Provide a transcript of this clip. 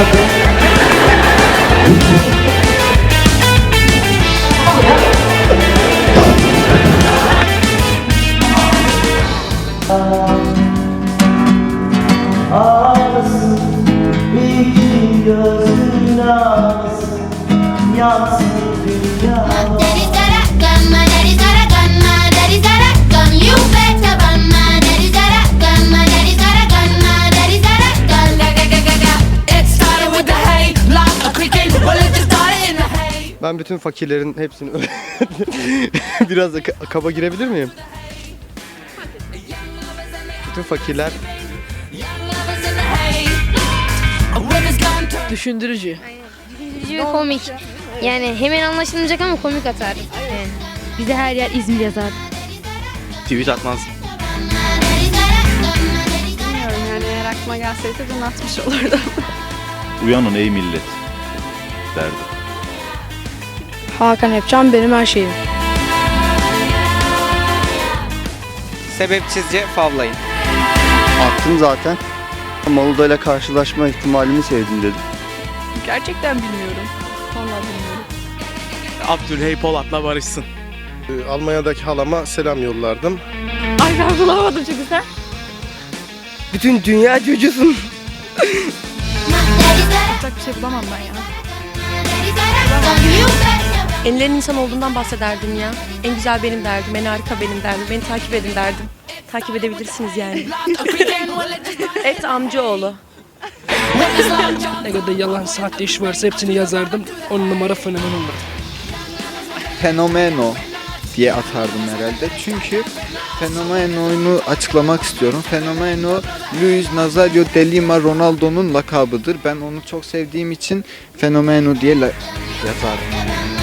bakın. Ağlasın, bir iki gözün ağlasın, yansın. Ben bütün fakirlerin hepsini biraz da ka- kaba girebilir miyim? Bütün fakirler. Düşündürücü. Düşündürücü ve komik. Yani hemen anlaşılmayacak ama komik atar. Yani. Bize her yer İzmir yazar. tweet atmaz. Bilmiyorum yani eğer aklıma gelseydi dün atmış olurdum. Uyanın ey millet derdi. Hakan Epcan benim her şeyim. Sebepsizce favlayın. Attım zaten. Maluda ile karşılaşma ihtimalimi sevdim dedim. Gerçekten bilmiyorum. Vallahi bilmiyorum. Abdülhey Polat'la barışsın. Ee, Almanya'daki halama selam yollardım. Ay ben bulamadım çok güzel. Bütün dünya çocuğusun. Yapacak bir şey bulamam ben ya. Enlerin insan olduğundan bahsederdim ya. En güzel benim derdim, en harika benim derdim. Beni takip edin derdim. Takip edebilirsiniz yani. Et amcaoğlu. Ne kadar yalan sahte iş varsa hepsini yazardım. On numara fenomen olurdu. Fenomeno diye atardım herhalde. Çünkü fenomeno'yu açıklamak istiyorum. Fenomeno Luis Nazario de Lima Ronaldo'nun lakabıdır. Ben onu çok sevdiğim için fenomeno diye la- yazardım.